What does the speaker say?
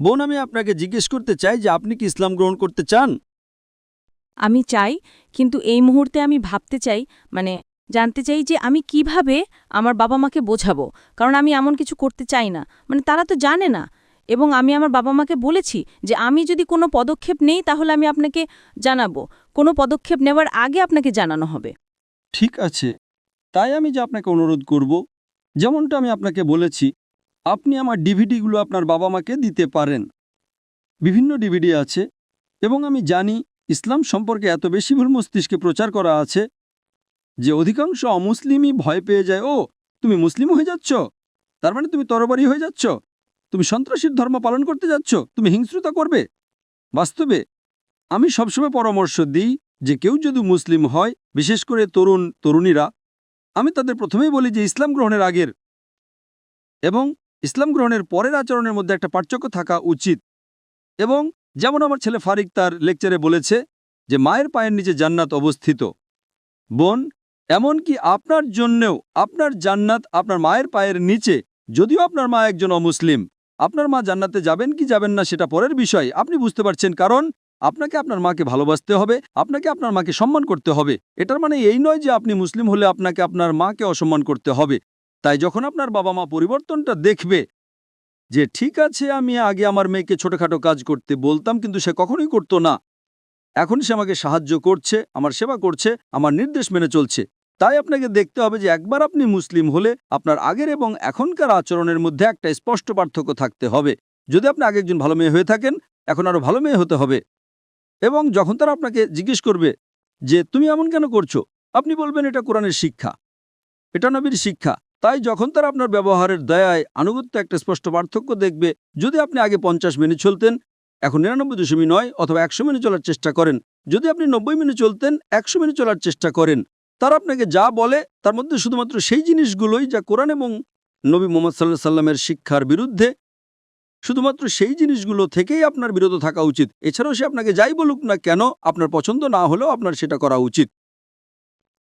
বোন আমি আপনাকে জিজ্ঞেস করতে চাই যে আপনি কি ইসলাম গ্রহণ করতে চান? আমি চাই কিন্তু এই মুহূর্তে আমি ভাবতে চাই মানে জানতে চাই যে আমি কীভাবে আমার বাবা মাকে বোঝাবো কারণ আমি এমন কিছু করতে চাই না। মানে তারা তো জানে না। এবং আমি আমার বাবা মাকে বলেছি যে আমি যদি কোনো পদক্ষেপ নেই তাহলে আমি আপনাকে জানাব। কোনো পদক্ষেপ নেওয়ার আগে আপনাকে জানানো হবে। ঠিক আছে। তাই আমি যে আপনাকে অনুরোধ করব যেমনটা আমি আপনাকে বলেছি আপনি আমার ডিভিডিগুলো আপনার বাবা মাকে দিতে পারেন। বিভিন্ন ডিভিডি আছে এবং আমি জানি ইসলাম সম্পর্কে এত বেশি ভুল মস্তিষ্কে প্রচার করা আছে যে অধিকাংশ অমুসলিমই ভয় পেয়ে যায়, ও, তুমি মুসলিম হয়ে যাচ্ছ? তার মানে তুমি তরবারি হয়ে যাচ্ছ? তুমি সন্ত্রাসীর ধর্ম পালন করতে যাচ্ছ? তুমি হিংস্রতা করবে? বাস্তবে আমি সবসময় পরামর্শ দিই যে কেউ যদি মুসলিম হয়, বিশেষ করে তরুণ তরুণীরা আমি তাদের প্রথমেই বলি যে ইসলাম গ্রহণের আগের এবং ইসলাম গ্রহণের পরের আচরণের মধ্যে একটা পার্থক্য থাকা উচিত। এবং যেমন আমার ছেলে ফারিক তার লেকচারে বলেছে যে, মায়ের পায়ের নিচে জান্নাত অবস্থিত। বোন এমনকি আপনার জন্যেও আপনার জান্নাত আপনার মায়ের পায়ের নিচে, যদিও আপনার মা একজন অমুসলিম, আপনার মা জান্নাতে যাবেন কি যাবেন না সেটা পরের বিষয়। আপনি বুঝতে পারছেন কারণ আপনাকে আপনার মাকে ভালোবাসতে হবে, আপনাকে আপনার মাকে সম্মান করতে হবে। এটার মানে এই নয় যে আপনি মুসলিম হলে আপনাকে আপনার মাকে অসম্মান করতে হবে। তাই যখন আপনার বাবা মা পরিবর্তনটা দেখবে যে, ঠিক আছে, আমি আগে আমার মেয়েকে ছোটখাটো কাজ করতে বলতাম, কিন্তু সে কখনোই করত না। এখন সে আমাকে সাহায্য করছে, আমার সেবা করছে, আমার নির্দেশ মেনে চলছে। তাই আপনাকে দেখতে হবে যে, একবার আপনি মুসলিম হলে আপনার আগের এবং এখনকার আচরণের মধ্যে একটা স্পষ্ট পার্থক্য থাকতে হবে। যদি আপনি আগে একজন ভালো মেয়ে হয়ে থাকেন, এখন আরও ভালো মেয়ে হতে হবে। এবং যখন তারা আপনাকে জিজ্ঞেস করবে যে, তুমি এমন কেন করছ? আপনি বলবেন, এটা কোরআনের শিক্ষা। এটা নবীর শিক্ষা। তাই যখন তারা আপনার ব্যবহারের দয়ায় আনুগত্য একটা স্পষ্ট পার্থক্য দেখবে, যদি আপনি আগে পঞ্চাশ মেনে চলতেন, এখন নিরানব্বই দশমিক নয় অথবা একশো মেনে চলার চেষ্টা করেন। যদি আপনি নব্বই মেনে চলতেন, একশো মেনে চলার চেষ্টা করেন। তারা আপনাকে যা বলে, তার মধ্যে শুধুমাত্র সেই জিনিসগুলোই যা কোরআন এবং নবী মোহাম্মদ সাল্লাহ সাল্লামের শিক্ষার বিরুদ্ধে, শুধুমাত্র সেই জিনিসগুলো থেকেই আপনার বিরত থাকা উচিত। এছাড়াও সে আপনাকে যাই বলুক না কেন, আপনার পছন্দ না হলেও আপনার সেটা করা উচিত।